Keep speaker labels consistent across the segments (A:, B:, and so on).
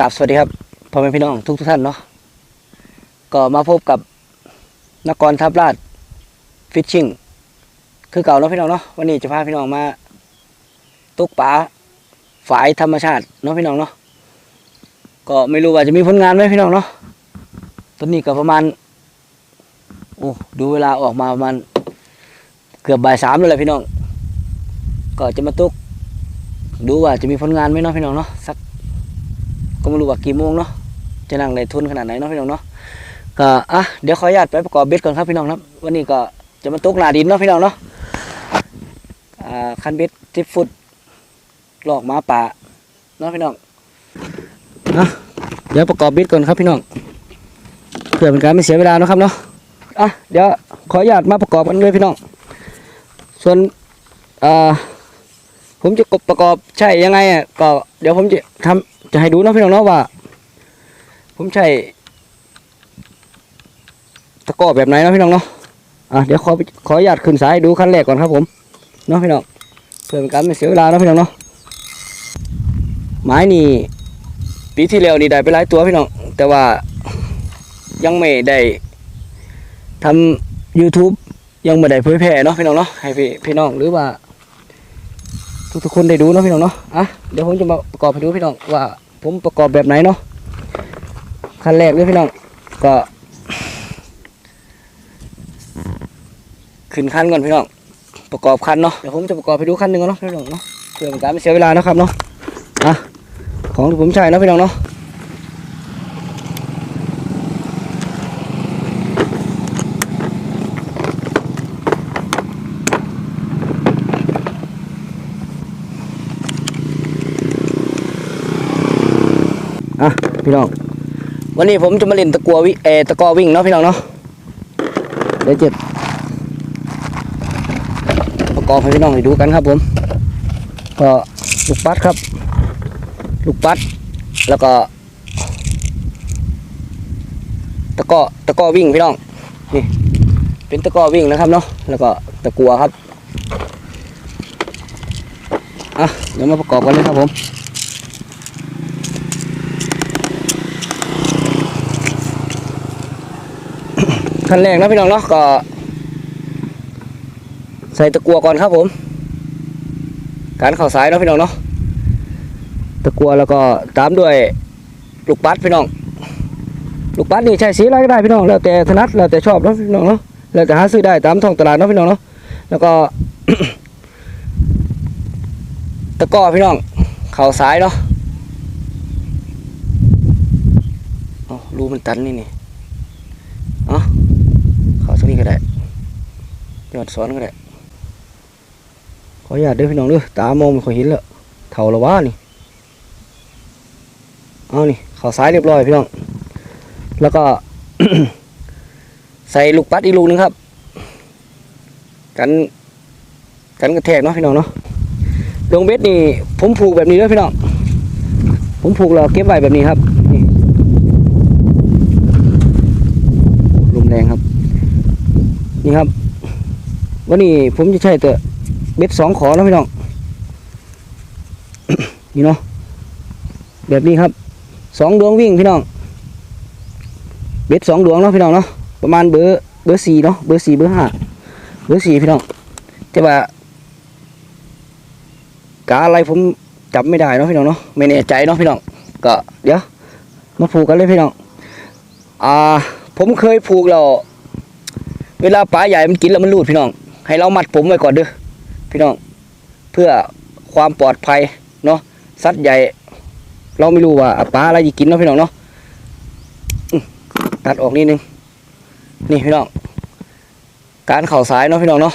A: ก็กราบสวัสดีครับพ่อแม่พี่น้องทุกทุกท่านเนาะก็มาพบกับนกรทับลาดฟิชชิ่งคือเก่าเนาะพี่น้องเนาะวันนี้จะพาพี่น้องมาตกปลาฝายธรรมชาติเนาะพี่น้องเนาะก็ไม่รู้ว่าจะมีผลงานไหมพี่น้องเนาะตอนนี้ก็ประมาณโอ้ดูเวลาออกมาประมาณเกือบบ่ายสามแล้วแหละพี่น้อง ก็จะมาตุก ดูว่าจะมีผลงานไหมเนาะพี่น้องเนาะสัก ก็ไม่รู้ว่ากี่โมงเนาะจะนั่งในทุนขนาดไหนเนาะพี่น้องเนาะก็อะเดี๋ยวขออนุญาตไปประกอบเบ็ดก่อนครับพี่น้องครับวันนี้ก็จะมาตกหนาดินเนาะพี่น้องเนาะอ่าคันเบ็ดสิบฟุตหลอกหมาป่าเนาะพี่น้องนะเดี๋ยวประกอบเบ็ดก่อนครับพี่น้องเพื่อเป็นการไม่เสียเวลาเนาะครับเนาะอะเดี๋ยวขออนุญาตมาประกอบกันเลยพี่น้อง ส่วนอ่าผมจะกบประกอบใช่ยังไงอะก็เดี๋ยวผมจะทำ จะให้ดูเนาะพี่น้องเนาะว่า ผมใช้ตะกร้อแบบไหนเนาะพี่น้องเนาะอะเดี๋ยวขอขออนุญาตขึ้นสายดูขั้นแรกก่อนครับผมเนาะพี่น้องเพื่อเป็นการไม่เสียเวลาเนาะพี่น้องเนาะไม้นี่ปีที่แล้วนี่ได้ไปหลายตัวพี่น้องแต่ว่ายังไม่ได้ทำ YouTube ยังไม่ได้เผยแพร่เนาะพี่น้องเนาะให้พี่พี่น้องหรือว่า ทุกทุกๆคนได้ดูเนาะพี่น้องเนาะอะเดี๋ยวผมจะมาประกอบให้ดูพี่น้องว่า ผมประกอบแบบไหนเนาะขั้นแรกเลยพี่น้องก็ขึ้นขั้นก่อนพี่น้องประกอบขั้นเนาะเดี๋ยวผมจะประกอบให้ดูขั้นหนึ่งเนาะพี่น้องเนาะเพื่อเป็นการไม่เสียเวลานะครับเนาะอะของที่ผมใช้เนาะพี่น้องเนาะ อะ พี่น้อง วันนี้ผมจะมาเล่นตะกัววิเอตะกอวิ่งเนาะพี่น้องเนาะเดี๋ยวเจ็บประกอบให้พี่น้องได้ดูกันครับผม ก็ลูกปัดครับ ลูกปัด แล้วก็ตะกอตะกอวิ่งพี่น้อง นี่ เป็นตะกอวิ่งนะครับเนาะ แล้วก็ตะกัวครับ อะ เดี๋ยวมาประกอบกันเลยครับผม ขั้นแรกนะพี่น้องเนาะก็ ใส่ตะกัวก่อนครับผม การข่าสายเนาะพี่น้องเนาะตะกัวแล้วก็ตามด้วยลูกปัดพี่น้อง ลูกปัดนี่ใช้สีอะไรก็ได้พี่น้องแล้วแต่ถนัดแล้วแต่ชอบเนาะพี่น้องเนาะแล้วแต่หาซื้อได้ตามท้องตลาดเนาะพี่น้องเนาะแล้วก็ตะก้อพี่น้องเข่าสายเนาะอ๋อรูมันตันนี่นี่อ๋อ เขาตรงนี้ก็ได้ยอดซ้อนก็ได้ขออนุญาตเด้วยพี่น้องเด้วยตามองไม่ค่อยเห็นแล้วเท่าละวะนี่เอานี่เขาซ้ายเรียบร้อยพี่น้องแล้วก็ ใส่ลูกปัดอีกลูกหนึงครับ กันกันกระแทกเนาะพี่น้องเนาะลงเบ็ดนี่ผมผูกแบบนี้ด้วยพี่น้องผมผูกแล้วเก็บไว้แบบนี้ครับ นี่ลมแรงครับ นี่ครับ วันนี้ผมจะใช้แต่เบ็ดสองขอแล้วพี่น้อง นี่เนาะ แบบนี้ครับสองดวงวิ่งพี่น้อง เบ็ดสองดวงเนาะพี่น้องเนาะ ประมาณเบอร์เบอร์สี่เนาะ เบอร์สี่เบอร์ห้าเบอร์สี่พี่น้อง แต่ว่ากาอะไรผมจับไม่ได้เนาะพี่น้องเนาะ ไม่แน่ใจเนาะพี่น้อง ก็เดี๋ยวมาผูกกันเลยพี่น้อง อ่า ผมเคยผูกแล้ว เวลาปลาใหญ่มันกินแล้วมันรูดพี่น้อง ให้เรามัดผมไว้ก่อนเด้อพี่น้อง เพื่อความปลอดภัยเนาะสัตว์ใหญ่ เราไม่รู้ว่าปลาอะไรจะกินเนาะพี่น้องเนาะตัดออกนิดนึงนี่พี่น้อง การเข่าสายเนาะพี่น้องเนาะ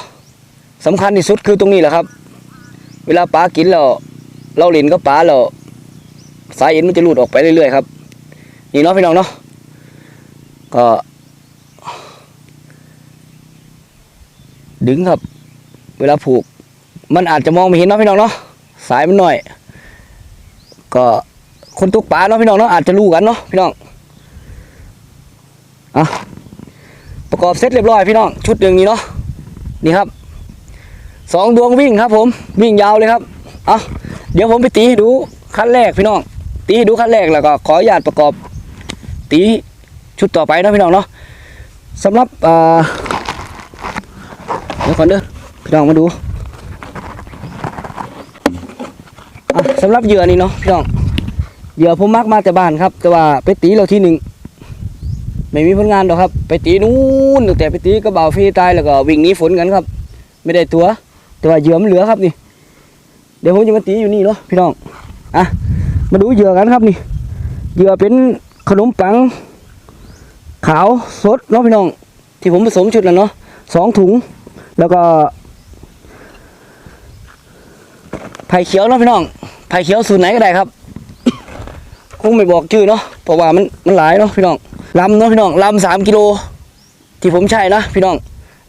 A: สำคัญที่สุดคือตรงนี้แหละครับ เวลาปลากินแล้วเราเล่นกับปลาแล้วสายเอ็นมันจะรูดออกไปเรื่อยๆครับนี่เนาะพี่น้องเนาะก็ ดึงครับ เวลาผูก มันอาจจะมองไม่เห็นเนาะพี่น้องเนาะสายมันหน่อย ก็คนตกปลาเนาะพี่น้องเนาะอาจจะรู้กันเนาะพี่น้องอะประกอบเสร็จเรียบร้อยพี่น้องชุดหนึ่งนี้เนาะนี่ครับสองดวงวิ่งครับ ผมวิ่งยาวเลยครับอะเดี๋ยวผมไปตีให้ดูขั้นแรกพี่น้อง ตีให้ดูขั้นแรกแล้วก็ขออนุญาตประกอบตีชุดต่อไปเนาะพี่น้องเนาะสำหรับอ่า เดี๋ยวก่อนเด้อพี่น้องมาดูสำหรับเหยื่อนี่เนาะพี่น้องเหยื่อผมมักมาแต่บ้านครับ แต่ว่าไปตีเราที่หนึ่งไม่มีผลงานหรอกครับ ไปตีนู้นตั้งแต่ไปตีกระเบาฟรีตายแล้วก็วิ่งหนีฝนกันครับ ไม่ได้ตัว แต่ว่าเหยื่อมันเหลือครับนี่ เดี๋ยวผมจะมาตีอยู่นี่เนาะพี่น้องอะมาดูเหยื่อกันครับนี่เหยื่อเป็นขนมปัง ขาวสดเนาะพี่น้อง ที่ผมผสมชุดแล้วเนาะสองถุง แล้วก็ไผ่เขียวเนาะพี่น้องไผ่เขียวสูตรไหนก็ได้ครับคงไม่บอกชื่อเนาะเพราะว่ามันมันหลายเนาะพี่น้องลำเนาะพี่น้องลำสามกิโล ที่ผมใช้นะพี่น้อง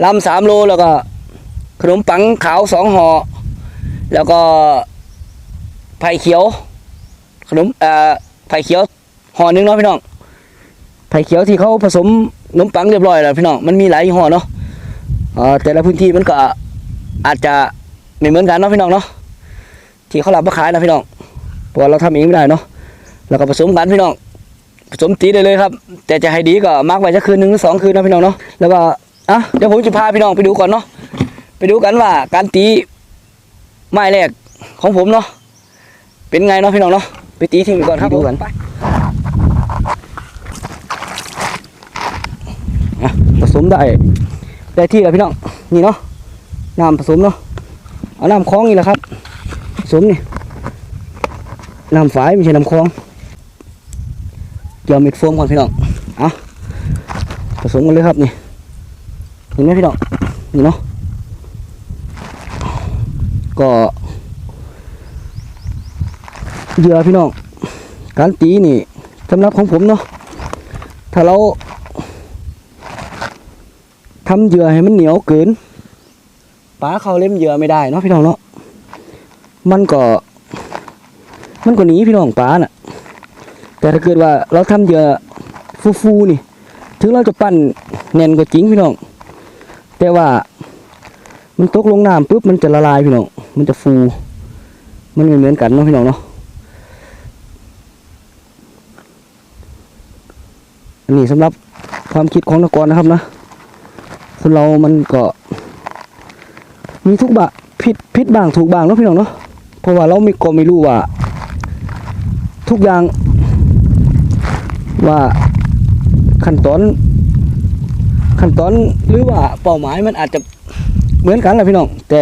A: ลำสามโลแล้วก็ขนมปังขาวสองห่อแล้วก็ไผ่เขียว ขนมเอ่อไผ่เขียวห่อนึงเนาะพี่น้องไผ่เขียวที่เขาผสมขนมปังเรียบร้อยแล้วพี่น้องมันมีหลายยี่ห้อเนาะ แต่ละพื้นที่มันก็อาจจะไม่เหมือนกันเนาะพี่น้องเนาะที่เขารับมาขายนะพี่น้องเพราะว่าเราทำเองไม่ได้เนาะแล้วก็ผสมกันพี่น้องผสมตีได้เลยครับ แต่จะให้ดีก็มักไว้สักคืนหนึ่งหรือสองคืนนะพี่น้องเนาะแล้วก็อะเดี๋ยวผมจะพาพี่น้องไปดูก่อนเนาะไปดูกันว่าการตีไม้แรกของผมเนาะเป็นไงเนาะพี่น้องเนาะไปตีทิ้งไปก่อนครับ
B: ไปดู
A: ผม
B: กัน
A: ไปผสมได้ ได้ที่แล้วพี่น้องนี่เนาะน้ำผสมเนาะเอาน้ำคลองนี่แหละครับผสมนี่น้ำฝายไม่ใช่น้ำคลองเกี่ยวเม็ดโฟมก่อนพี่น้องเอาผสมกันเลยครับนี่เห็นไหมพี่น้องนี่เนาะก็เหยื่อพี่น้องการตีนี่สำหรับของผมเนาะถ้าเรา ทำเหยื่อให้มันเหนียวเกินปลาเข้าเล่มเหยื่อไม่ได้เนาะพี่น้องเนาะมันก็ มันก็หนีพี่น้องปลาน่ะ แต่ถ้าเกิดว่าเราทำเหยื่อฟูๆนี่ ถึงเราจะปั้นแน่นก็จริงพี่น้อง แต่ว่ามันตกลงน้ำปุ๊บมันจะละลายพี่น้อง มันจะฟู มันไม่เหมือนกันเนาะพี่น้องเนาะอันนี้สำหรับความคิดของนักกรนะครับนะ คนเรามันก็ มีทุกบะผิดผิดบางถูกบางเนาะพี่น้องเนาะเพราะว่าเราไม่ก็ไม่รู้ว่า ทุกอย่างว่าขั้นตอนขั้นตอนหรือว่าเป้าหมายมันอาจจะเหมือนกันแหละพี่น้อง แต่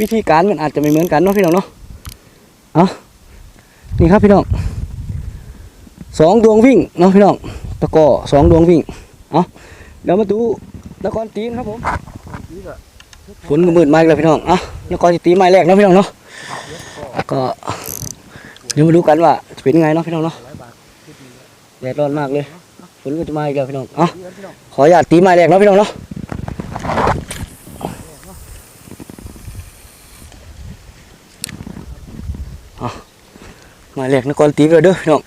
A: วิธีการมันอาจจะไม่เหมือนกันเนาะพี่น้องเนาะเอานี่ครับพี่น้องสองดวงวิ่งเนาะพี่น้องตะก้อสองดวงวิ่งเอาเดี๋ยวมาดู นครตีนครับผมฝนก็มืดมากเลยพี่น้องอะนครตีไม้แรกเนาะพี่น้องเนาะก็เดี๋ยวมาดูกันว่าจะเป็นไงเนาะพี่น้องเนาะแดดร้อนมากเลยฝนก็จะมาอีกแล้วพี่น้องอะขออนุญาตตีไม้แรกเนาะพี่น้องเนาะอะไม้แรกนครตีไปเด้อพี่น้อง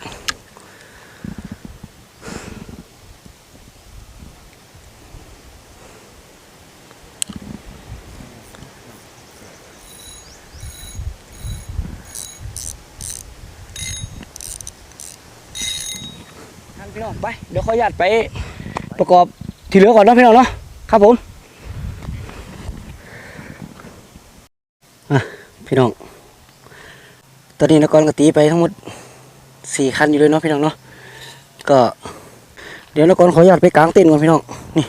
A: ท่านพี่น้องไปเดี๋ยวข อนุญาตไปประกอบที่เหลือก่อนนะพี่น้องเนาะครับผมพี่น้อง ตอนนี้นกรก็ตีไปทั้งหมดสี่คันอยู่เลยเนาะพี่น้องเนาะก็ เดี๋ยวนกรขออนุญาตไปกลางเต็นท์ก่อนพี่น้องนี่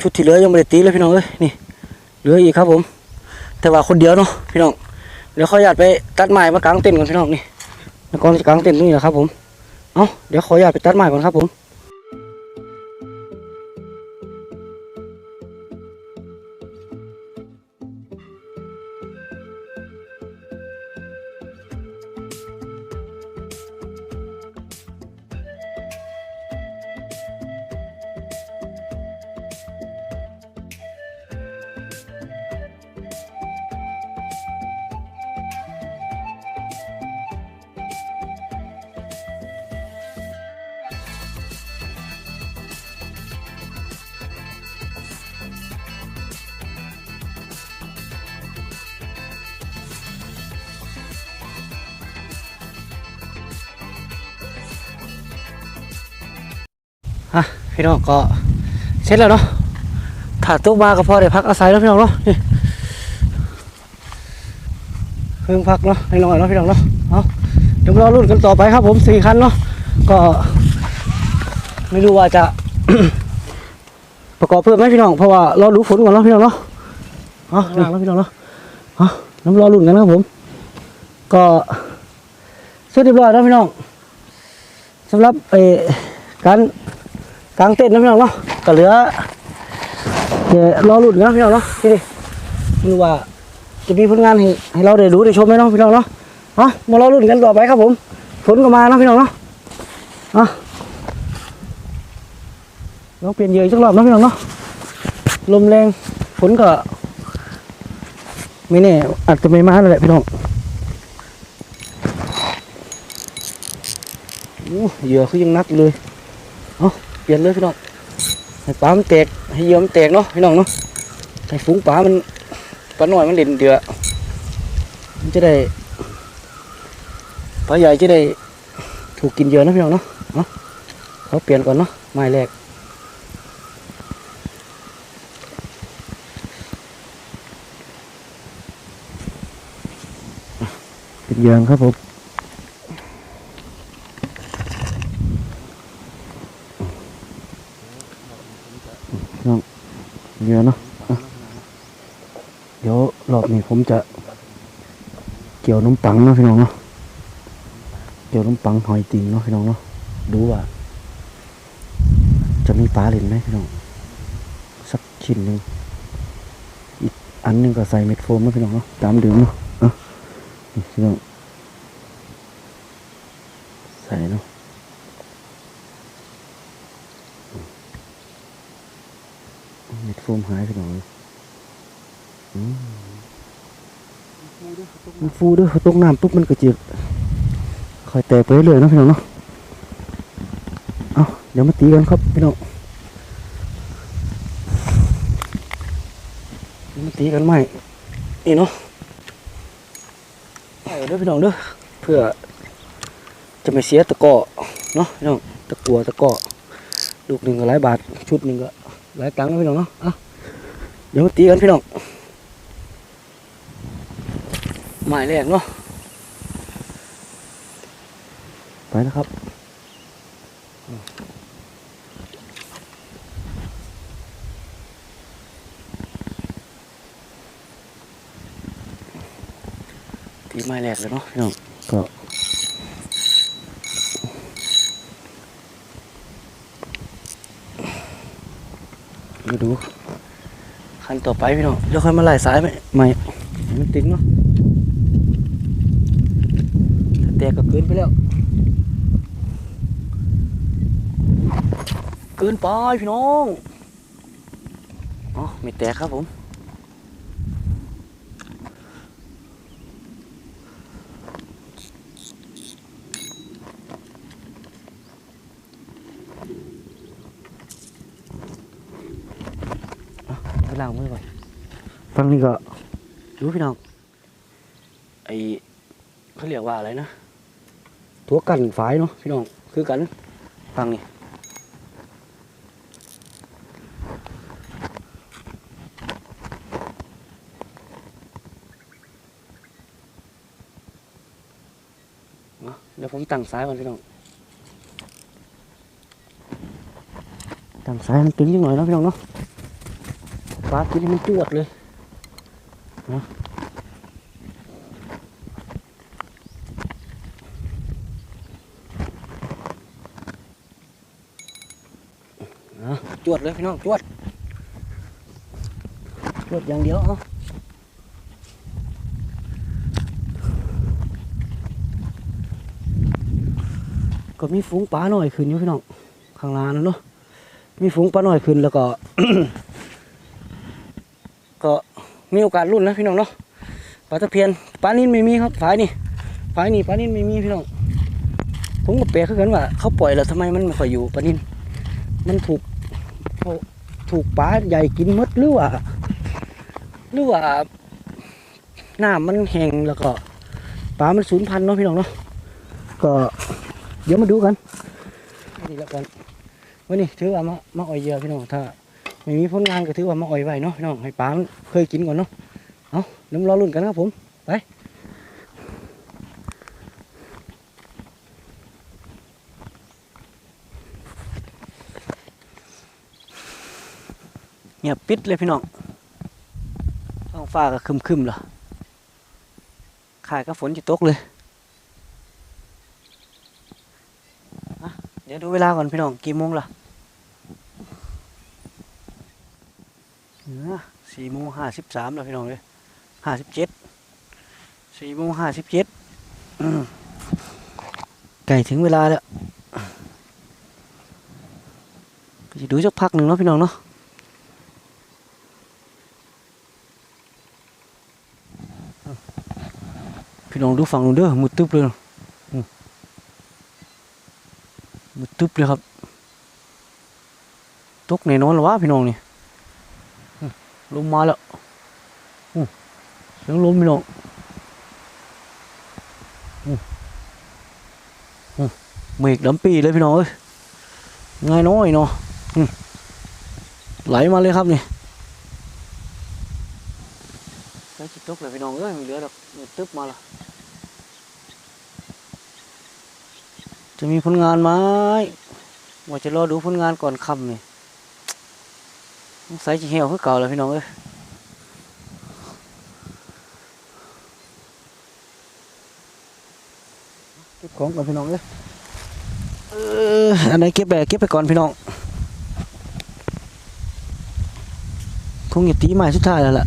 A: ชุดที่เหลือยังไม่ได้ตีเลยพี่น้องเอ้ยนี่เหลืออีกครับผม แต่ว่าคนเดียวเนาะพี่น้องเดี๋ยวขออนุญาตไปตัดไม้มากลางเต็นท์ก่อนพี่น้องนี่นกรจะกลางเต็นท์ตรงนี้แหละครับผมเอาเดี๋ยวขออนุญาตไปตัดไม้ก่อนครับผม อะพี่น้องก็เสร็จแล้วเนาะถ้าตกมาก็พอได้พักอาศัยแล้วพี่น้องเนาะนี่เพิ่งพักเนาะให้น้อยเนาะพี่น้องเนาะเอาเดี๋ยวรอรุ่นกันต่อไปครับ ผมสี่คันเนาะก็ไม่รู้ว่าจะ ประกอบเพิ่มไหมพี่น้องเพราะว่ารอรู้ฝนก่อนเนาะพี่น้องเนาะเอาหนักแล้วพี่น้องเนาะเอาน้ำรอรุ่นกันนะครับผม ก็เสร็จเรียบร้อยแล้วพี่น้องสำหรับไอ้การ กลางเต้นท์นะพี่น้องเนาะก็เหลือเดี๋ยวรอรุ่นกันะพี่น้องเนาะที่นี่ไม่รู้ว่าจะมีผลงานให้ให้เราได้รู้ได้ชมไหมเนาะพี่น้องเนาะเอามารอรุ่นกันต่อไปครับผมฝนก็มาเนาะพี่น้องเนาะเอาลองเปลี่ยนเหยื่ออีกสักรอบนะพี่น้องเนาะลมแรงฝนก็ไม่แน่อาจจะไม่มาแล้วแหละพี่น้องเหยื่อคือยังนักเลยเอา เปลี่ยนเลยพี่น้องให้ปลามันแตกให้เยื่อมันแตกเนาะพี่น้องเนาะให้ฝูงปลามันปลาหน่อยมันเด่นเดือมันจะได้ปลาใหญ่จะได้ถูกกินเยื่อนะพี่น้องเนาะเอาเขาเปลี่ยนก่อนเนาะไม้แรกเป็นยางครับผมน้องเยอะเนาะอะเดี๋ยว รอบนี้ผมจะเกี่ยวนมปังเนาะพี่น้องเนาะเกี่ยวนมปังหอยติงเนาะพี่น้องเนาะดูว่า จะมีปลาเล่นไหมพี่น้องสักชิ้นหนึ่งอีกอันหนึงก็ใส่เม็ดโฟมเนาะพี่น้องเนาะตามเดิมเนาะอะนี่พี่น้องใส่เนาะเม็ดโฟมหายพี่น้องอืม มันฟูด้วยตกน้ำปุ๊บมันก็เจียกคอยแตกไปเรื่อยนะพี่น้องเนาะเอาเดี๋ยวมาตีกันครับพี่น้องมาตีกันใหม่นี่เนาะเอาเด้อพี่น้องเด้อเพื่อจะไม่เสียตะกอเนาะพี่น้องตะกัวตะกอลูกหนึ่งก็หลายบาทชุดหนึ่งก็หลายตังค์นะพี่น้องเนาะอะเดี๋ยวมาตีกันพี่น้อง หมายแรกเนาะไปนะครับตีหมายแรกเลยเนาะพี่น้องก็มาดู คันต่อไปพี่น้องเดี๋ยวค่อยมาไล่สายไหมใหม่ให้มันติดเนาะถ้า แตกก็เกินไปแล้ว เกินไปพี่น้องอ๋อไม่แตกครับผมไปล้างมือก่อนฟังนี่ก็รู้พี่น้องไอเขาเรียกว่าอะไรนะ ตัวกันฝายเนาะพี่น้อง คือกันฟังนี่เนาะเดี๋ยวผมตั้งสายก่อนพี่น้อง ตั้งสายมันตึงนิดหน่อยเนาะพี่น้องเนาะฟ้ากินให้มันจวดเลยนะนะ จวดเลยพี่น้องจวดจวดอย่างเดียวเอาก็มีฝูงปลาหน่อยขึ้นอยู่พี่น้องข้างล่างนั่นเนาะมีฝูงปลาหน่อยขึ้นแล้วก็ ก็มีโอกาสรุ่นนะพี่น้องเนาะปลาตะเพียนปลานิ่นไม่มีครับฝายนี่ฝายนี่ปลานิ่นไม่มีพี่น้องผมก็แปลกคือกันว่า เขาปล่อยแล้วทำไมมันไม่ค่อยอยู่ปลานิ่นมันถูก ถูกปลาใหญ่กินมดหรือว่าหรือว่าหน้ำมันแห้งแล้วก็ปลามันสูญพันธุ์เนาะพี่น้องเนาะก็เดี๋ยวมาดูกันนี่ล้วกันวันนี้ถือว่ามามาอ่อยเยื่อพี่น้องถ้าไม่มีผลงานก็ถือว่ามาอ่อยไว้เนาะพี่น้องให้ปลามันเคยกินก่อนเนาะเอาเดี๋ยวมารอลุ้นกันนะครับผมไป เงียบปิดเลยพี่น้องท้องฟ้าก็ครึมๆเหรอขายก็ฝนจะตกเลยเดี๋ยวดูเวลาก่อนพี่น้องกี่โมงล่ะสี่โมงห้าสิบสามแล้วพี่น้องเลยห้าสิบเจ็ดสี่โมงห้าสิบเจ็ดใกล้ถึงเวลาแล้วจะดูสักพักหนึ่งเนาะพี่น้องเนาะ พี่น้องดูฝั่งนู้นเด้อมืดตึ๊บเลยมืดตึ๊บเลยครับตกแน่นอนหรอวะพี่น้องนี่ลมมาแล้วเสียงลมพี่น้องเมฆดำปีเลยพี่น้องเอ้ยง่ายน้อยเนาะไหลมาเลยครับนี่ใกล้จะตกเลยพี่น้องเอ้ยมีเหลือดอกมืดตึ๊บมาและ จะมีผลงานไหมว่าจะรอดูผลงานก่อนค่ำนี่สงสัยจะเหี่ยวคือเก่าแล้วพี่น้องเอ้ยเก็บของก่อนพี่น้องเอ้ยเอออันไหนเก็บไปเก็บไปก่อนพี่น้องคงจะตีไม้สุดท้ายแล้วล่ะ